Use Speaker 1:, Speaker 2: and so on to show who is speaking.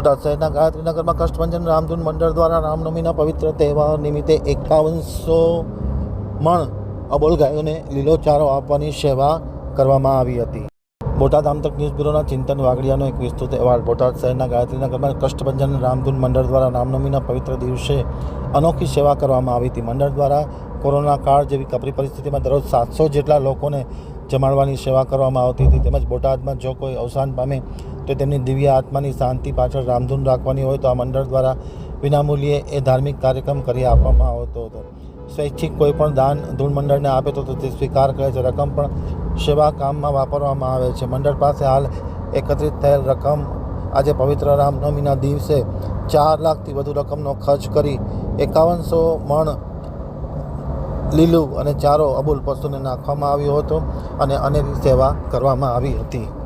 Speaker 1: બોટાદ શહેરના ગાયત્રીનગરમાં કષ્ટભંજન રામધૂન મંડળ દ્વારા રામનવમીના પવિત્ર તહેવાર નિમિત્તે એકાવનસો મણ અબોલ ગાયોને લીલો ચારો આપવાની સેવા કરવામાં આવી હતી. બોટાદ આમતક ન્યૂઝ બ્યુરોના ચિંતન વાગડિયાનો એક વિસ્તૃત અહેવાલ. બોટાદ શહેરના ગાયત્રીનગરમાં કષ્ટભંજન રામધૂન મંડળ દ્વારા રામનવમીના પવિત્ર દિવસે અનોખી સેવા કરવામાં આવી હતી. મંડળ દ્વારા કોરોના કાળ જેવી કપરી પરિસ્થિતિમાં દરરોજ સાતસો જેટલા લોકોને જમાડવાની સેવા કરવામાં આવતી હતી. તેમજ બોટાદમાં જો કોઈ અવસાન પામે તો તેમની દિવ્ય આત્માની શાંતિ પાછળ રામધૂન રાખવાની હોય તો આ મંડળ દ્વારા વિનામૂલ્યે એ ધાર્મિક કાર્યક્રમ કરી આપવામાં આવતો હતો. સ્વૈચ્છિક કોઈ પણ દાન ધૂળ મંડળને આપે તો તે સ્વીકાર કરે છે. રકમ પણ સેવા કામમાં વાપરવામાં આવે છે. મંડળ પાસે હાલ એકત્રિત થયેલ રકમ આજે પવિત્ર રામનવમીના દિવસે ચાર લાખથી વધુ રકમનો ખર્ચ કરી એકાવનસો મણ લીલું અને ચારો અબુલ પશુને નાખવામાં આવ્યો હતો અને અનેક સેવા કરવામાં આવી હતી.